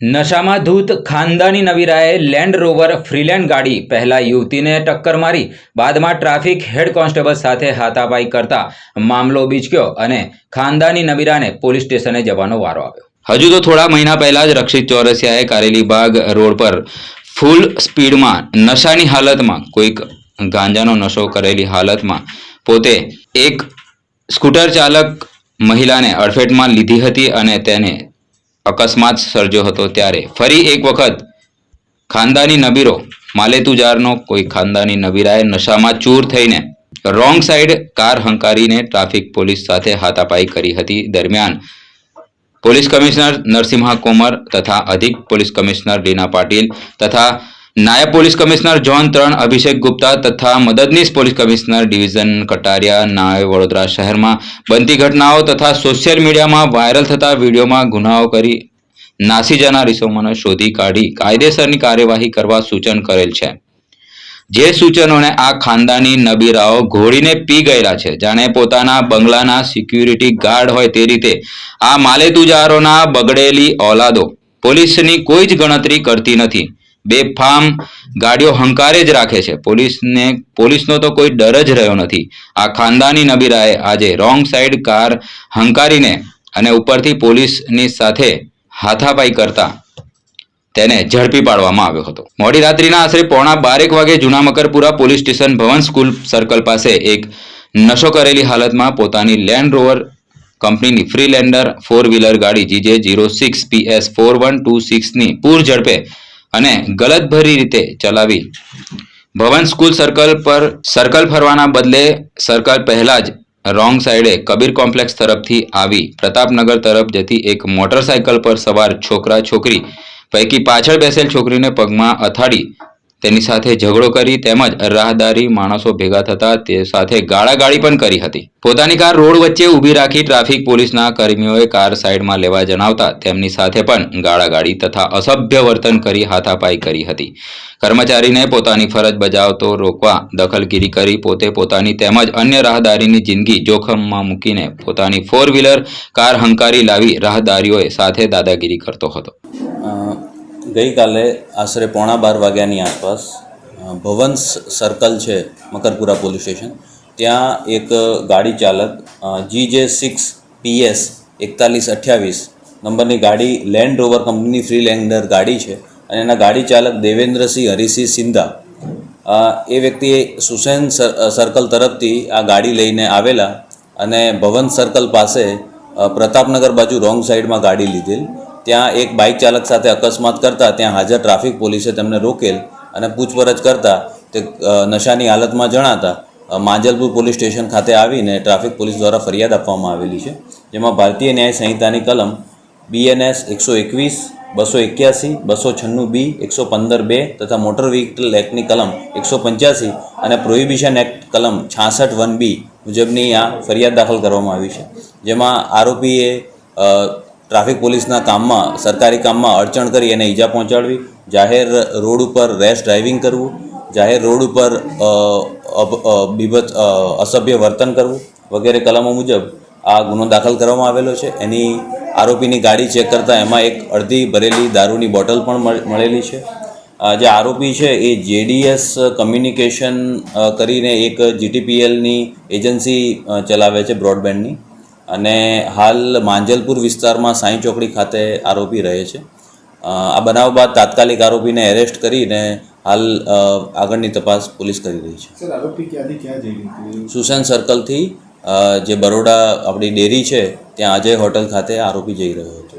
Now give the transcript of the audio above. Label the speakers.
Speaker 1: નશામાં ધૂત ખાનદાની નવીરાએ land rover ફ્રીલેન્ડ ગાડી પહેલા યુવતીને ટક્કર મારી, બાદમાં ટ્રાફિક હેડ કોન્સ્ટેબલ સાથે હાથાપાઈ કરતા મામલો બીચક્યો અને ખાનદાની નવીરાને પોલીસ સ્ટેશને જવાનો વારો આવ્યો. હજુ તો થોડા મહિના પહેલા જ રક્ષિત ચોરસિયાએ કારેલીબાગ રોડ પર ફૂલ સ્પીડમાં નશાની હાલતમાં, કોઈક ગાંજાનો નશો કરેલી હાલતમાં પોતે એક સ્કૂટર ચાલક મહિલાને અડફેટમાં લીધી હતી અને તેને અકસ્માત સર્જ્યો હતો ત્યારે. ફરી એક વખત, ખાનદાની નબીરો, માલેતુજારનો કોઈ ખાનદાની નબીરાએ નશામાં ચૂર થઈને રોંગ સાઈડ કાર હંકારીને ટ્રાફિક પોલીસ સાથે હાથાપાઈ કરી હતી. દરમિયાન, પોલીસ કમિશનર નરસિંહા કોમર તથા અધિક પોલીસ કમિશનર રીના પાટીલ તથા નાયબ પોલીસ કમિશનર જોન ત્રણ, અભિષેક ગુપ્તા તથા મદદનીશ પોલીસ કમિશનર ડિવિઝન કટારિયા નાય વડોદરા શહેરમાં બનતી ઘટનાઓ તથા સોશિયલ મીડિયામાં વાયરલ થતા વિડીયોમાં ગુનાઓ કરી નાસી જનાર ઇસમોને શોધી કાઢી કાયદેસરની કાર્યવાહી કરવા સૂચન કરેલ છે. જે સૂચનોને આ ખાનદાની નબીરાઓ ઘોડીને પી ગયેલા છે, જાણે પોતાના બંગલાના સિક્યુરિટી ગાર્ડ હોય તે રીતે આ માલેતુજારોના બગડેલી ઓલાદો પોલીસની કોઈ જ ગણતરી કરતી નથી. બેફામ ગાડીઓ હંકારે જ રાખે છે. પોલીસને, પોલીસનો તો કોઈ ડર જ રહ્યો નથી. આ ખાનદાની નબીરાએ આજે રોંગ સાઈડ કાર હંકારીને અને ઉપરથી પોલીસની સાથે હાથાપાઈ કરતા તેને ઝડપી પાડવામાં આવ્યો હતો. મોડી રાત્રિના આશરે પોણા બારેક વાગે જૂના Makarpura police station Bhavan school circle પાસે એક નશો કરેલી હાલતમાં પોતાની લેન્ડ રોવર કંપનીની ફ્રીલેન્ડર ફોર વ્હીલર ગાડી, GJ zero six PS four one two સિક્સની પૂર ઝડપે અને ગલતભરી રીતે ચલાવી. ભવન સ્કૂલ સર્કલ પર સર્કલ ફરવાના બદલે સર્કલ પહેલા જ રોંગ સાઈડે કબીર કોમ્પ્લેક્સ તરફથી આવી. પ્રતાપનગર તરફ જતી એક મોટરસાયકલ પર સવાર છોકરા છોકરી પૈકી પાછળ બેસેલ છોકરીને પગમાં અથાડી તેની સાથે ઝઘડો કરી તેમજ રાહદારી માણસો ભેગા થતા તે સાથે ગાળાગાળી પણ કરી હતી. પોતાની કાર રોડ વચ્ચે ઊભી રાખી ટ્રાફિક પોલીસના કર્મીઓએ કાર સાઈડમાં લેવા જણાવતા તેમની સાથે પણ ગાળાગાળી તથા અસભ્ય વર્તન કરી હાથાપાઈ કરી હતી. કર્મચારીને પોતાની ફરજ બજાવતો રોકવા દખલગીરી કરી પોતે પોતાની તેમજ અન્ય રાહદારીની જિંદગી જોખમમાં મૂકીને પોતાની ફોર વ્હીલર કાર હંકારી લાવી રાહદારીઓએ સાથે દાદાગીરી કરતો હતો.
Speaker 2: ગઈકાલે આશરે પોણા બાર વાગ્યાની આસપાસ ભવન્સ સર્કલ છે મકરપુરા પોલીસ સ્ટેશન, ત્યાં એક ગાડી ચાલક જી જે સિક્સ પીએસ એકતાલીસ અઠ્યાવીસ નંબરની ગાડી લેન્ડ રોવર કંપનીની ફ્રી લેન્ડર ગાડી છે અને એના ગાડી ચાલક દેવેન્દ્રસિંહ હરિસિંહ સિંધા. એ વ્યક્તિએ સુસેન સર્કલ તરફથી આ ગાડી લઈને આવેલા અને ભવન સર્કલ પાસે પ્રતાપનગર બાજુ રોંગ સાઈડમાં ગાડી લીધેલ. ત્યાં એક બાઇક ચાલક સાથે અકસ્માત કરતા ત્યાં હાજર ટ્રાફિક પોલીસે તેમને રોકેલ અને પૂછપરછ કરતા તે નશાની હાલતમાં જણાતા માંજલપુર પોલીસ સ્ટેશન ખાતે આવીને ટ્રાફિક પોલીસ દ્વારા ફરિયાદ આપવામાં આવેલી છે, જેમાં ભારતીય ન્યાય સંહિતાની કલમ બીએનએસ એકસો એકવીસ, બસો એક્યાસી, બસો છન્નું બી, એકસો પંદર બે તથા મોટર વ્હીકલ એક્ટની કલમ એકસો પંચ્યાસી અને પ્રોહિબિશન એક્ટ કલમ છાસઠ વન બી મુજબની આ ફરિયાદ દાખલ કરવામાં આવી છે, જેમાં આરોપીએ ટ્રાફિક પોલીસના કામમાં, સરકારી કામમાં અડચણ કરી એને ઈજા પહોંચાડવી, જાહેર રોડ ઉપર રેશ ડ્રાઇવિંગ કરવું, જાહેર રોડ ઉપર બીભત અસભ્ય વર્તન કરવું વગેરે કલમો મુજબ આ ગુનો દાખલ કરવામાં આવેલો છે. એની આરોપીની ગાડી ચેક કરતાં એમાં એક અડધી ભરેલી દારૂની બોટલ પણ મળ- મળેલી છે. જે આરોપી છે એ જેડીએસ કમ્યુનિકેશન કરીને એક જીટીપીએલની એજન્સી ચલાવે છે બ્રોડબેન્ડની. અને હાલ માંજલપુર વિસ્તારમાં સાંઈ ચોકડી ખાતે આરોપી રહે છે. આ બનાવ બાદ તાત્કાલિક આરોપીને એરેસ્ટ કરીને હાલ આગળની તપાસ પોલીસ કરી રહી છે. સુસેન સર્કલથી જે બરોડા આપણી ડેરી છે ત્યાં અજય હોટલ ખાતે આરોપી જઈ રહ્યો હતો.